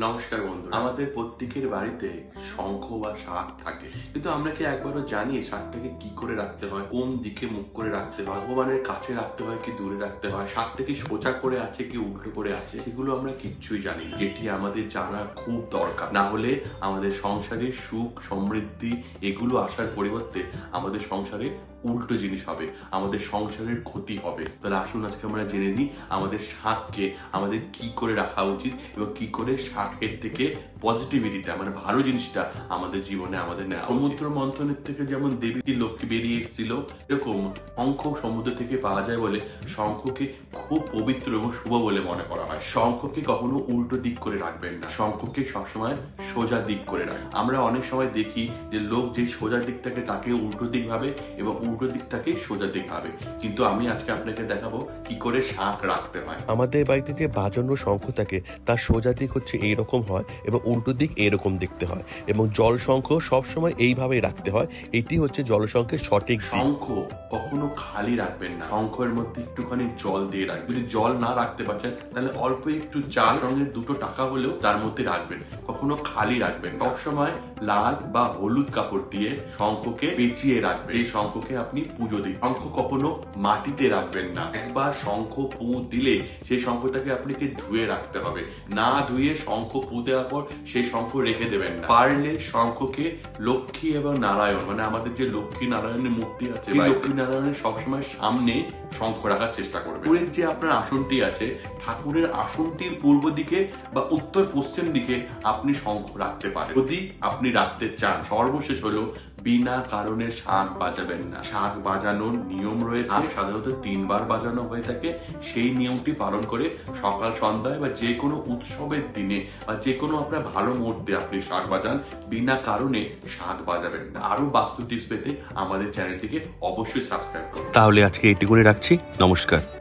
নমস্কার বন্ধু আমাদের প্রত্যেকের বাড়িতে শঙ্খ বা শাক থাকে। কিন্তু আমরা কি একবারও জানি শাকটাকে কি করে রাখতে হয়? কোন দিকে মুখ করে রাখতে হয়? ভগবানের কাছে রাখতে হয় কি দূরে রাখতে হয়? শাকটা কি সোজা করে আছে কি উল্টো করে আছে? সেগুলো আমরা কিচ্ছুই জানি যেটি আমাদের জানা খুব দরকার। না হলে আমাদের সংসারে সুখ, সমৃদ্ধি এগুলো আসার পরিবর্তে আমাদের সংসারে উল্টো জিনিস হবে। আমাদের সংসারের ক্ষতি হবে। তাহলে আসুন আজকে আমরা জেনে নিই আমাদের শাককে আমাদের কি করে রাখা উচিত এবং কি করে শাকের থেকে পজিটিভিটিটা মানে ভালো জিনিসটা আমাদের জীবনে আমাদের নেওয়া সমুদ্র মন্থনের থেকে যেমন দেবী লক্ষ্মী বেরিয়ে এসেছিল, এরকম অঙ্ক সমুদ্র থেকে পাওয়া যায় বলে শঙ্খকে খুব পবিত্র এবং শুভ বলে মনে করা হয়। শঙ্খকে কখনো উল্টো দিক করে রাখবেন না। শঙ্খকে সবসময় সোজা দিক করে রাখ। আমরা অনেক সময় দেখি যে লোক যে সোজা দিকটাকে তাকে উল্টো দিক ভাবে এবং উল্টো দিকটাকে সোজা দিক ভাবে। কিন্তু আমি আজকে আপনাকে দেখাবো কি করে শাক রাখতে হয়। আমাদের বাড়িতে যে বাজানো শঙ্খ থাকে তার সোজা দিক হচ্ছে এইরকম হয় এবং উল্টো দিক এরকম দেখতে হয়। এবং জল শঙ্খ সবসময় এইভাবেই রাখতে হয়। এটি হচ্ছে জলশঙ্খের সঠিক দিক। শঙ্খ কখনো খালি রাখবেন না। শঙ্খের মধ্যে একটুখানি জল দিয়ে রাখবেন। যদি জল না রাখতে পারছেন তাহলে অল্প একটু চার সঙ্গে দুটো টাকা হলেও তার মধ্যে রাখবেন। কখনো খালি রাখবেন সবসময় লাল বা হলুদ কাপড় দিয়ে শঙ্খকে পেঁচিয়ে রাখবেন। এই শঙ্খকে আপনি পুজো দিন শঙ্খ কখনো মাটিতে রাখবেন না। একবার শঙ্খ পু দিলে সেই শঙ্খটাকে আপনাকে ধুয়ে রাখতে হবে। না ধুয়ে শঙ্খ পু দেওয়ার পর সেই শঙ্খ রেখে দেবেন না। পারলে শঙ্খকে লক্ষ্মী এবং নারায়ণ মানে আমাদের যে লক্ষ্মী নারায়ণের মূর্তি আছে লক্ষ্মী নারায়ণের সবসময় সামনে শঙ্খ রাখার চেষ্টা করবে যে আপনার আসনটি আছে, ঠাকুরের আসনটির পূর্ব দিকে বা উত্তর পশ্চিম দিকে আপনি শঙ্খ রাখতে পারেন। যদি আপনি রাখতে চান, সর্বশেষ হলো বিনা কারণে শাক বাজাবেন না। শাক বাজানোর নিয়ম রয়েছে সাধারণত তিনবার বাজানো হয়ে থাকে। সেই নিয়মটি পালন করে সকাল, সন্ধ্যায় বা যে কোনো উৎসবের দিনে বা যে কোনো আপনার ভালো মুহূর্তে আপনি শাক বাজান। বিনা কারণে শাক বাজাবেন না। আরও বাস্তু টিপস পেতে আমাদের চ্যানেলটিকে অবশ্যই সাবস্ক্রাইব করুন। তাহলে আজকে এটুকুনি রাখছি। নমস্কার।